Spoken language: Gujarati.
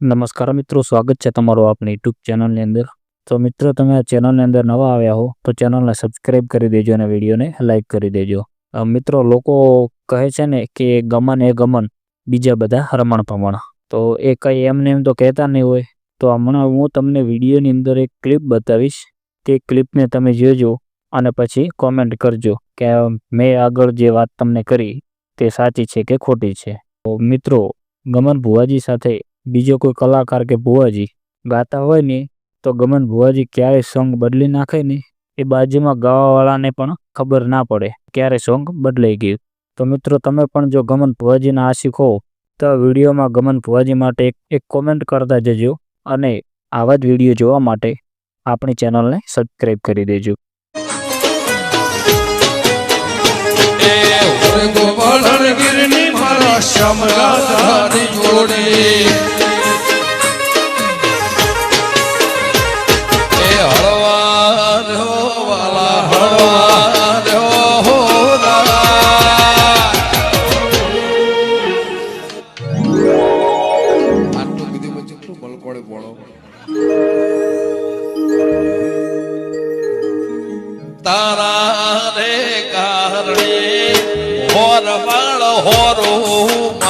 નમસ્કાર મિત્રો, સ્વાગત છે તમારું આપણી યુટ્યુબ ચેનલની અંદર. તો મિત્રો, તમે આ ચેનલની અંદર નવા આવ્યા હો, તો ચેનલને સબસ્ક્રાઈબ કરી દેજો અને વિડીયોને લાઇક કરી દેજો. મિત્રો, લોકો કહે છે ને કે ગમન એ ગમન, બીજા બધા રમણ ભમણ. તો એ કંઈ એમને એમ તો કહેતા નહીં હોય. તો હમણાં હું તમને વિડીયોની અંદર એક ક્લિપ બતાવીશ. તે ક્લિપને તમે જોજો અને પછી કોમેન્ટ કરજો કે મેં આગળ જે વાત તમને કરી, તે સાચી છે કે ખોટી છે. તો મિત્રો, ગમન ભુવાજી સાથે બીજો કોઈ કલાકાર કે ભુવાજી ગાતા હોય ને, તો ગમન ભુવાજી ક્યારે સોંગ બદલી નાખે ને, એ બાજુમાં ગાવાવાળાને પણ ખબર ના પડે ક્યારે સોંગ બદલાઈ ગયું. તો મિત્રો, તમે પણ જો ગમન ભુવાજીના આશિક હો તો વિડીયોમાં ગમન ભુવાજી માટે એક કોમેન્ટ કરતા જજો અને આવા જ વીડિયો જોવા માટે આપણી ચેનલને સબસ્ક્રાઈબ કરી દેજો. ગોપાલ ગીરની મારા શ્યામ રાધાની કેટલું ભણો. પોણો તારા રે કારણે હોર માળ હોરું